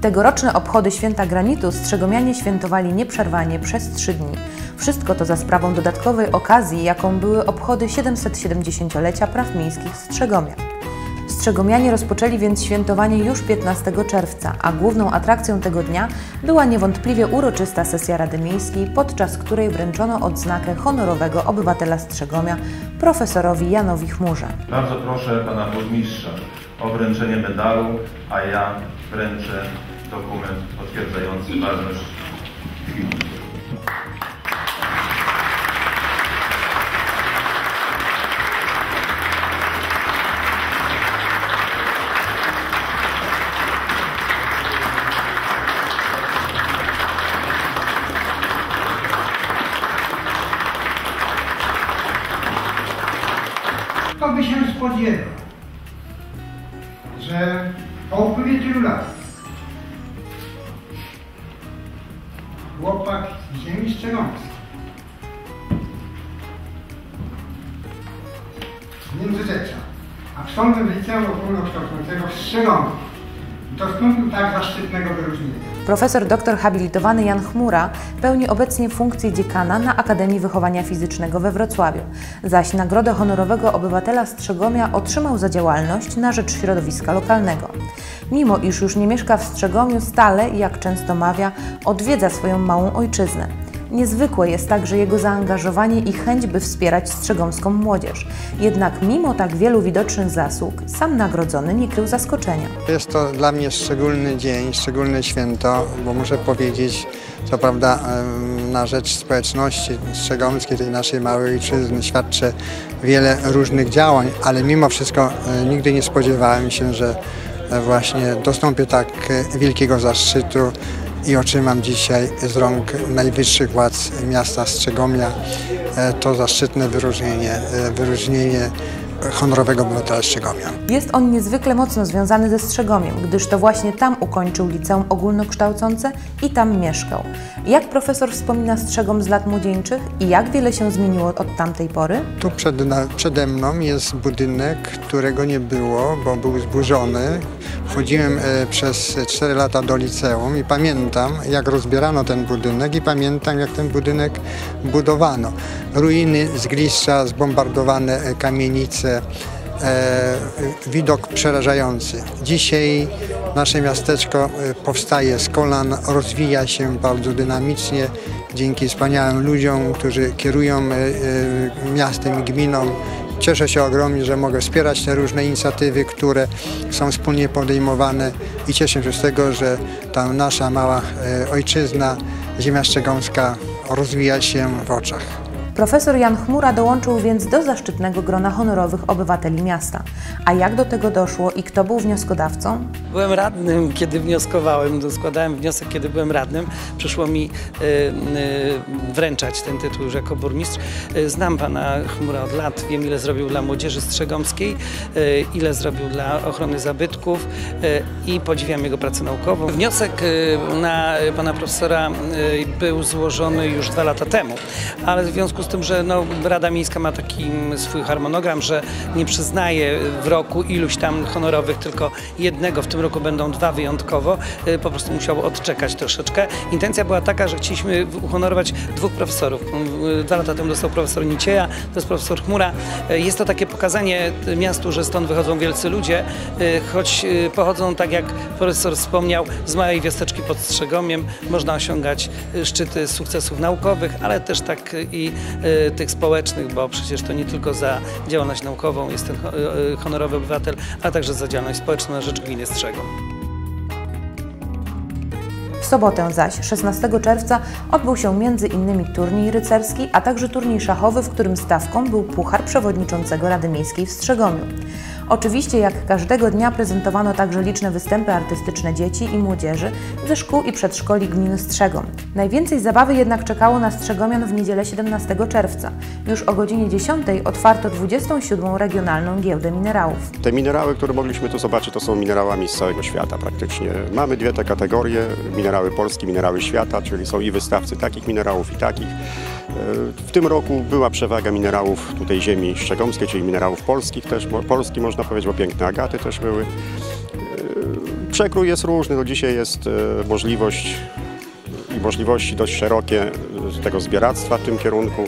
Tegoroczne obchody Święta Granitu Strzegomianie świętowali nieprzerwanie przez trzy dni. Wszystko to za sprawą dodatkowej okazji, jaką były obchody 770-lecia praw miejskich Strzegomia. Strzegomianie rozpoczęli więc świętowanie już 15 czerwca, a główną atrakcją tego dnia była niewątpliwie uroczysta sesja Rady Miejskiej, podczas której wręczono odznakę honorowego obywatela Strzegomia profesorowi Janowi Chmurze. Bardzo proszę pana burmistrza o wręczenie medalu, a ja wręczę dokument potwierdzający ważność chwili. Kto by się spodziewał, że po upływie tylu lat chłopak z ziemi strzegomskiej z Międzyrzecza, absolwent liceum ogólnokształcącego w Strzegomiu dostąpił tak zaszczytnego wyróżnienia. Profesor doktor habilitowany Jan Chmura pełni obecnie funkcję dziekana na Akademii Wychowania Fizycznego we Wrocławiu, zaś Nagrodę Honorowego Obywatela Strzegomia otrzymał za działalność na rzecz środowiska lokalnego. Mimo iż już nie mieszka w Strzegomiu, stale, jak często mawia, odwiedza swoją małą ojczyznę. Niezwykłe jest także jego zaangażowanie i chęć, by wspierać strzegomską młodzież. Jednak mimo tak wielu widocznych zasług, sam nagrodzony nie krył zaskoczenia. Jest to dla mnie szczególny dzień, szczególne święto, bo muszę powiedzieć, co prawda na rzecz społeczności strzegomskiej, tej naszej małej ojczyzny świadczę wiele różnych działań, ale mimo wszystko e, nigdy nie spodziewałem się, że e, właśnie dostąpię tak e, wielkiego zaszczytu i otrzymam dzisiaj z rąk najwyższych władz miasta Strzegomia e, to zaszczytne wyróżnienie, e, wyróżnienie honorowego obywatela Strzegomia. Jest on niezwykle mocno związany ze Strzegomiem, gdyż to właśnie tam ukończył liceum ogólnokształcące i tam mieszkał. Jak profesor wspomina Strzegom z lat młodzieńczych i jak wiele się zmieniło od tamtej pory? Tu przed, na, przede mną jest budynek, którego nie było, bo był zburzony. Wchodziłem e, przez 4 lata do liceum i pamiętam, jak rozbierano ten budynek i pamiętam, jak ten budynek budowano. Ruiny, zgliszcza, zbombardowane e, kamienice, e, widok przerażający. Dzisiaj nasze miasteczko powstaje z kolan, rozwija się bardzo dynamicznie dzięki wspaniałym ludziom, którzy kierują miastem i gminą. Cieszę się ogromnie, że mogę wspierać te różne inicjatywy, które są wspólnie podejmowane i cieszę się z tego, że ta nasza mała e, ojczyzna, ziemia szczegomska rozwija się w oczach. Profesor Jan Chmura dołączył więc do zaszczytnego grona honorowych obywateli miasta. A jak do tego doszło i kto był wnioskodawcą? Byłem radnym, kiedy wnioskowałem, składałem wniosek, kiedy byłem radnym. Przyszło mi y, y, wręczać ten tytuł już jako burmistrz. Y, znam pana Chmura od lat, wiem ile zrobił dla młodzieży strzegomskiej, y, ile zrobił dla ochrony zabytków y, i podziwiam jego pracę naukową. Wniosek y, na pana profesora był złożony już dwa lata temu, ale w związku z tym, że no, Rada Miejska ma taki swój harmonogram, że nie przyznaje w roku iluś tam honorowych, tylko jednego, w tym roku będą dwa wyjątkowo, y, po prostu musiał odczekać troszeczkę. Intencja była taka, że chcieliśmy uhonorować dwóch profesorów. Y, Dwa lata temu dostał profesor Nicieja, to jest profesor Chmura. Y, Jest to takie pokazanie miastu, że stąd wychodzą wielcy ludzie, choć pochodzą, tak jak profesor wspomniał, z małej wiosteczki pod Strzegomiem. Można osiągać szczyty sukcesów naukowych, ale też tak i tych społecznych, bo przecież to nie tylko za działalność naukową jest ten y, y, honorowy obywatel, ale także za działalność społeczną na rzecz gminy Strzegom. W sobotę zaś, 16 czerwca, odbył się innymi turniej rycerski, a także turniej szachowy, w którym stawką był puchar przewodniczącego Rady Miejskiej w Strzegomiu. Oczywiście, jak każdego dnia, prezentowano także liczne występy artystyczne dzieci i młodzieży ze szkół i przedszkoli gminy Strzegom. Najwięcej zabawy jednak czekało na Strzegomian w niedzielę 17 czerwca. Już o godzinie 10 otwarto 27. regionalną giełdę minerałów. Te minerały, które mogliśmy tu zobaczyć, to są minerałami z całego świata praktycznie. Mamy dwie te kategorie, minerały polskie, minerały świata, czyli są i wystawcy takich minerałów i takich. W tym roku była przewaga minerałów tutaj ziemi szczegomskiej, czyli minerałów polskich też, polski można powiedzieć, bo piękne agaty też były. E, Przekrój jest różny, no dzisiaj jest e, możliwość i możliwości dość szerokie e, tego zbieractwa w tym kierunku.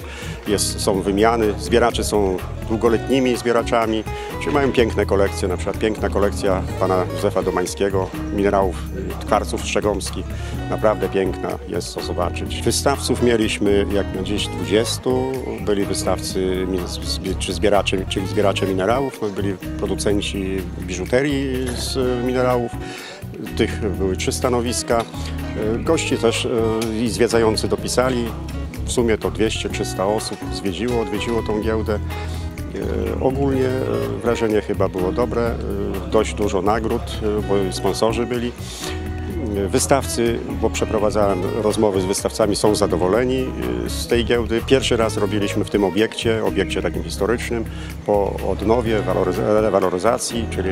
Jest, są wymiany, zbieracze są długoletnimi zbieraczami, czyli mają piękne kolekcje, na przykład piękna kolekcja pana Józefa Domańskiego, minerałów, kwarców strzegomskich. Naprawdę piękna jest to zobaczyć. Wystawców mieliśmy jak na dziś 20, byli wystawcy czy zbieracze, czyli zbieracze minerałów, no byli producenci biżuterii z minerałów. Tych były trzy stanowiska. E, Gości też e, i zwiedzający dopisali. W sumie to 200-300 osób zwiedziło, odwiedziło tą giełdę. E, Ogólnie e, wrażenie chyba było dobre. E, Dość dużo nagród, bo sponsorzy byli. Wystawcy, bo przeprowadzałem rozmowy z wystawcami, są zadowoleni z tej giełdy. Pierwszy raz robiliśmy w tym obiekcie, obiekcie takim historycznym, po odnowie, waloryz- rewaloryzacji, czyli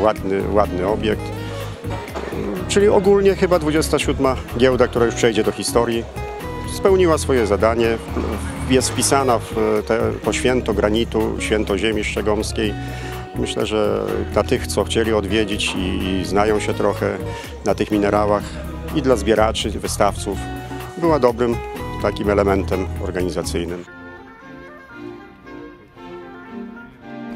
ładny, ładny obiekt. Czyli ogólnie chyba 27 giełda, która już przejdzie do historii, spełniła swoje zadanie, jest wpisana w te, to święto granitu, święto ziemi szczegomskiej. Myślę, że dla tych, co chcieli odwiedzić i, i znają się trochę na tych minerałach i dla zbieraczy, wystawców, była dobrym takim elementem organizacyjnym.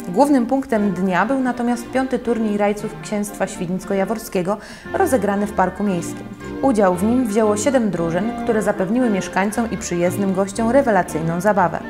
Głównym punktem dnia był natomiast piąty turniej rajców Księstwa Świdnicko-Jaworskiego rozegrany w Parku Miejskim. Udział w nim wzięło siedem drużyn, które zapewniły mieszkańcom i przyjezdnym gościom rewelacyjną zabawę.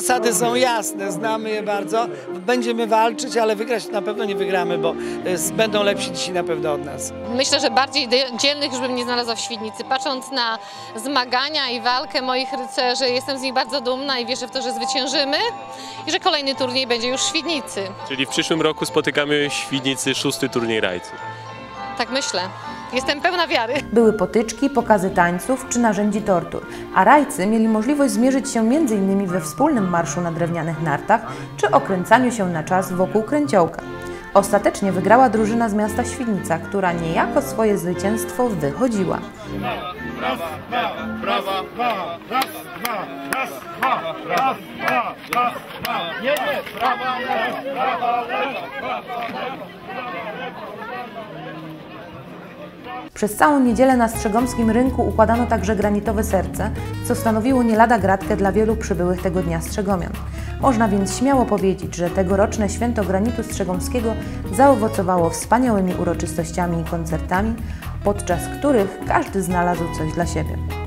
Zasady są jasne, znamy je bardzo. Będziemy walczyć, ale wygrać na pewno nie wygramy, bo y, będą lepsi dzisiaj na pewno od nas. Myślę, że bardziej dzielnych już bym nie znalazła w Świdnicy. Patrząc na zmagania i walkę moich rycerzy, jestem z nich bardzo dumna i wierzę w to, że zwyciężymy i że kolejny turniej będzie już w Świdnicy. Czyli w przyszłym roku spotykamy w Świdnicy szósty turniej rajców. Tak myślę. Jestem pełna wiary. Były potyczki, pokazy tańców czy narzędzi tortur, a rajcy mieli możliwość zmierzyć się m.in. we wspólnym marszu na drewnianych nartach czy okręcaniu się na czas wokół kręciołka. Ostatecznie wygrała drużyna z miasta Świdnica, która niejako swoje zwycięstwo wychodziła. Przez całą niedzielę na Strzegomskim Rynku układano także granitowe serce, co stanowiło nie lada gratkę dla wielu przybyłych tego dnia Strzegomian. Można więc śmiało powiedzieć, że tegoroczne święto granitu strzegomskiego zaowocowało wspaniałymi uroczystościami i koncertami, podczas których każdy znalazł coś dla siebie.